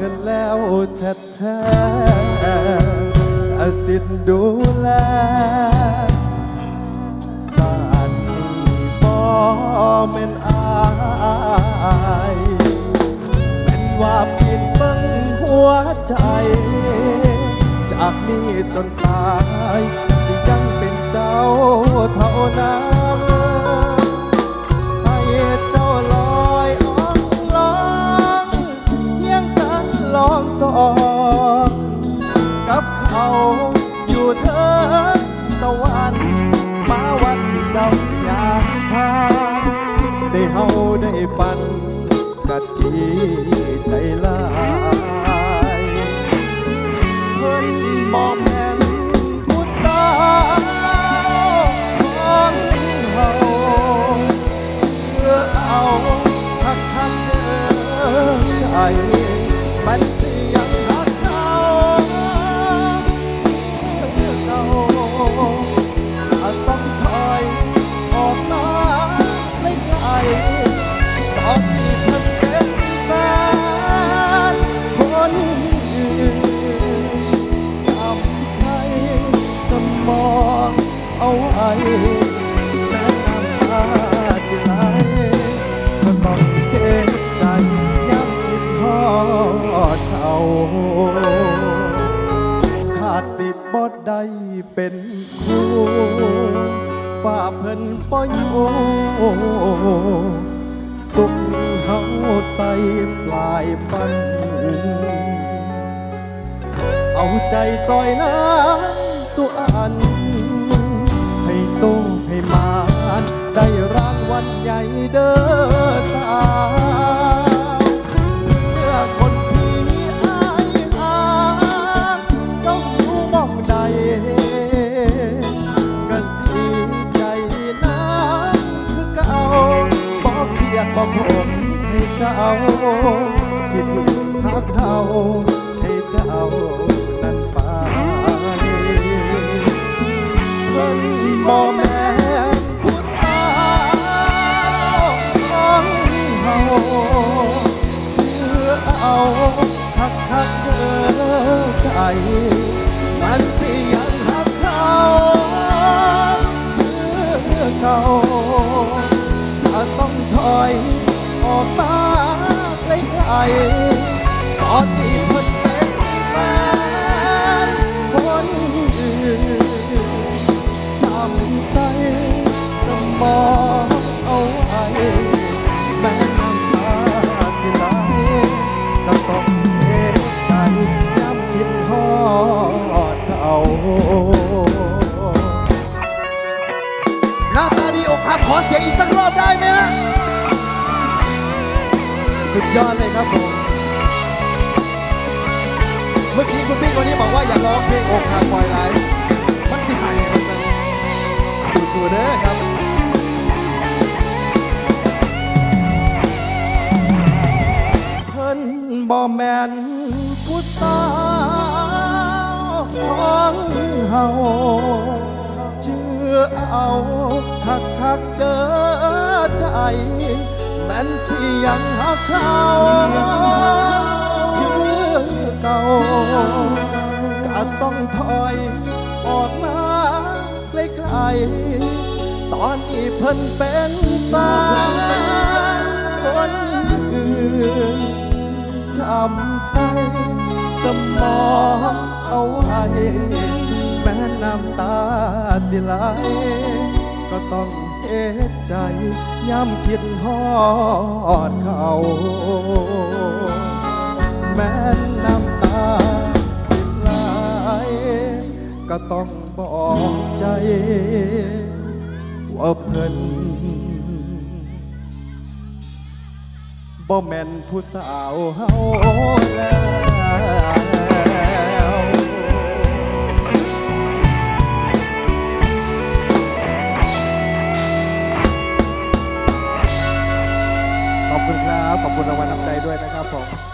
กันแล้วแท้ๆแต่สิทธิ์ดูแลสานนี้บ่แม่นอายเป็นว่าปีนเบิ่งหัวใจ จากนี้จนตาย สิยังเป็นเจ้าเท่านั้น เขาอยู่เถิดสวรรค์มาวันที่เจ้าอยากทานได้เฮาได้ฝันก็ดีใจลายเพิ่นมอมแม่นผู้สาวของเฮาเพื่อเอาหักคักเด้อใจมัน เอาไว้แม้น้ำตาสิไหลก็ต้องเก็บใจย้ำคิดทอดเขาขาดสิบบอดได้เป็นครูฝ่าเพิ่นป้อยโอสุขเฮาใส่ปลายฟัน เอาใจซอยน้ำสุอัน ให้มานได้รางวัลใหญ่เด้อสาวเพื่อคนที่อายหาเจ้าอยู่หมองใดก็ดีใจนะคือเก่าบอกเครียดบอกขมให้เจ้าคิดถึงหักเขาให้เจ้านั้นไปเหักคักเด้อใจ มันสิยังหักเขาเมื่อเก่าอาต้องถอยออกมาไกลๆตอนนี้ เสียงอีกสักรอบได้ไหมฮะ สุดยอดเลยครับผม เมื่อกี้คุณพี่คนนี้บอกว่าอย่าร้องเพลงอกหักปล่อยไหลมันสิหายสู้ๆเด้อครับเพิ่นบ่แม่นผู้สาวของเฮา อเอาคักคักเด้อใจแม่นสิยังหักเขาคือเก่าก็ต้องถอยออกมาไกลๆตอนนี้เพิ่นเป็นแฟนคนอื่นจำใส่สมองเอาไว้ น้ำตาสิไหลก็ต้องเอดใจย้ำคิดฮอดเขาแม้น้ำตาสิไหลก็ต้องบอกใจ ว่าเพิ่นบ่แม่นผู้สาวเฮา ขอบคุณรางวัลน้ำใจด้วยนะครับผม